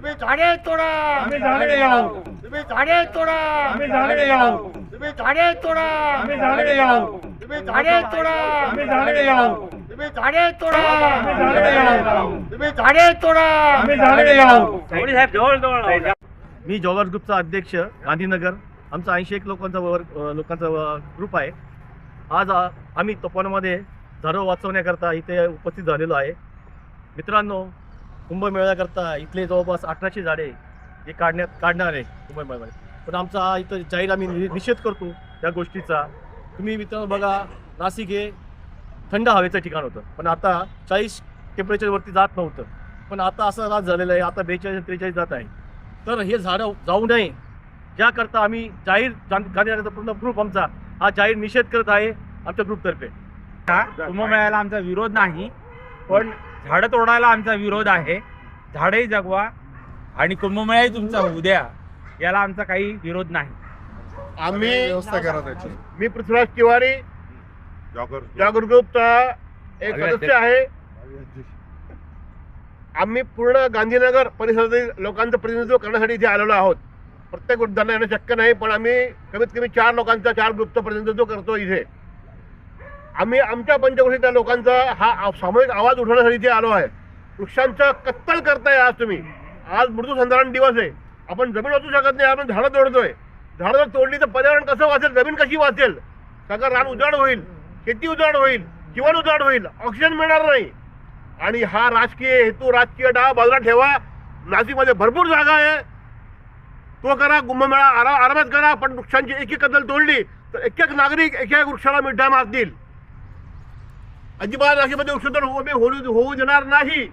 तुम्ही झाडे तोडा. आम्ही झाडे लावू तुम्ही झाडे तोडा. आम्ही झाडे लावू तुम्ही झाडे तोडा. आम्ही झाडे लावू तुम्ही झाडे तोडा. आम्ही झाडे लावू तुम्ही झाडे तोडा. आम्ही झाडे लावू तुम्ही झाडे तोडा. आम्ही झाडे लावू साहेब जवळ जवळ मी जॉगर्स ग्रुपचा अध्यक्ष गांधीनगर. आमचा ऐंशी एक लोकांचा वर अ, लोकांचा ग्रुप आहे. आज आम्ही तपोवनामध्ये झाडं वाचवण्याकरता इथे उपस्थित झालेलो आहे. मित्रांनो कुंभमेळ्याकरता इथले जवळपास अठराशे झाडे हे काढण्यात काढणार आहे कुंभमेळ्यामध्ये. पण आमचा हा इथं जाहीर आम्ही नि- निषेध करतो या गोष्टीचा. तुम्ही मित्रांनो बघा नाशिक हे थंड हवेचं ठिकाण होतं. पण आता चाळीस टेम्परेचरवरती जात नव्हतं. पण आता असं रात झालेलं आहे आता बेचाळीस त्रेचाळीस जात आहे. तर हे झाडं जाऊ नये. ज्याकरता आम्ही जाहीर गां- गांधीनगरचा पूर्ण ग्रुप आमचा हा जाहीर निषेध करत आहे आमच्या ग्रुपतर्फे कुंभमेळ्याला आमचा विरोध नाही पण झाडं तोडायला आमचा विरोध आहे. झाडही जगवा आणि कुंभमेळाही तुमचा होऊ द्या याला आमचा काही विरोध नाही. आम्ही व्यवस्था करा त्याची. मी पृथ्वीराज तिवारी जॉगर जागृत ग्रुपचा एक सदस्य आहे. आम्ही पूर्ण गांधीनगर परिसरातील लोकांचं प्रतिनिधित्व करण्यासाठी इथे आलेलो आहोत. प्रत्येक वृद्धांना येणं शक्य नाही पण आम्ही कमीत कमी चार लोकांचा चार ग्रुपचं प्रतिनिधित्व करतो इथे. आम्ही आमच्या पंचक्रोशी त्या लोकांचा हा आ- सामूहिक आवाज उठवण्यासाठी इथे आलो आहे. वृक्षांचं कत्तल करताय आज तुम्ही. आज मृत्यू संधारण दिवस आहे. आपण जमीन वाचू शकत नाही आपण झाडं तोडतोय. झाडं जर तोडली तर पर्यावरण कसं वाचेल? जमीन कशी वाचेल? सगळं रान उजाड होईल शेती उजाड होईल जीवन उजाड होईल ऑक्सिजन मिळणार नाही. आणि हा राजकीय हेतू राजकीय डाव बाजूला ठेवा. नाशिकमध्ये भरपूर जागा आहे. तो करा कुंभमेळा आरा आरामात करा पण वृक्षांची एक एक कदल तोडली तर एक एक नागरिक एक एक वृक्षाला मिठा मारतील. अजिबात नाशिकमध्ये म्हणजे मध्ये होऊ होऊ होऊ देणार नाही.